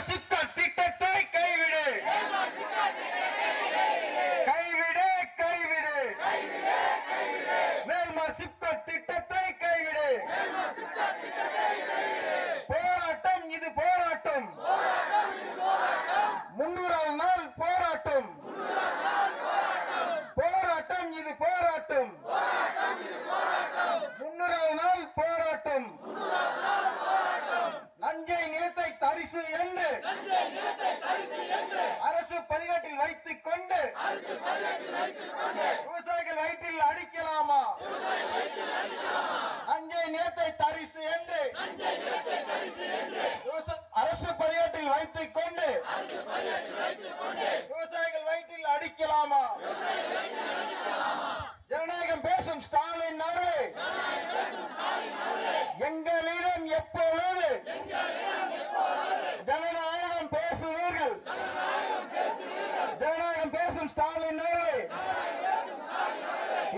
ಸಿಕ್ಕ எப்பொழுது? ஜனநாயகம் பேசுவீர்கள். ஜனநாயகம் பேசும் ஸ்டாலின் அவர்களே.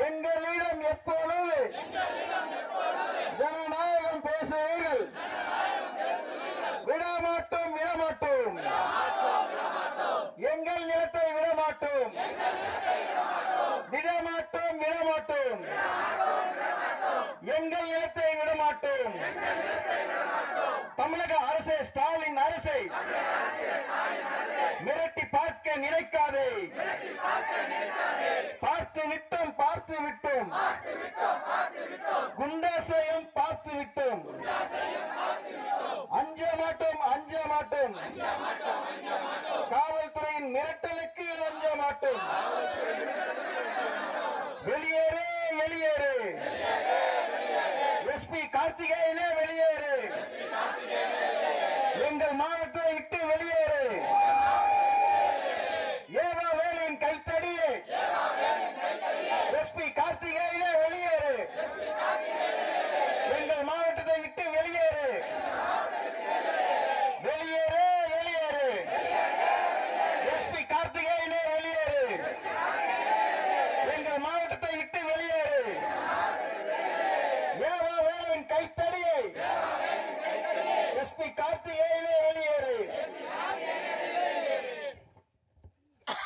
எங்களிடம் எப்பொழுது? ஜனநாயகம் பேசுவீர்கள். விடமாட்டோம் விடமாட்டோம். எங்கள் நிலத்தை விடமாட்டோம். விடமாட்டோம் விடமாட்டோம் எங்கள் நிலத்தை விடமாட்டோம் தமிழக அரசே ஸ்டாலின் அரசை மிரட்டி பார்க்க நினைக்காதே. பார்த்து விட்டோம் பார்த்து விட்டோம். குண்டாசையும் பார்த்து விட்டோம். அஞ்ச மாட்டோம் அஞ்ச மாட்டோம். காவல்துறையின் மிரட்டலுக்கு அஞ்ச மாட்டோம். வெளியேறு வெளியேறு. எஸ்பி கார்த்திகே ஆயுதத்தை இட்டு வெளியே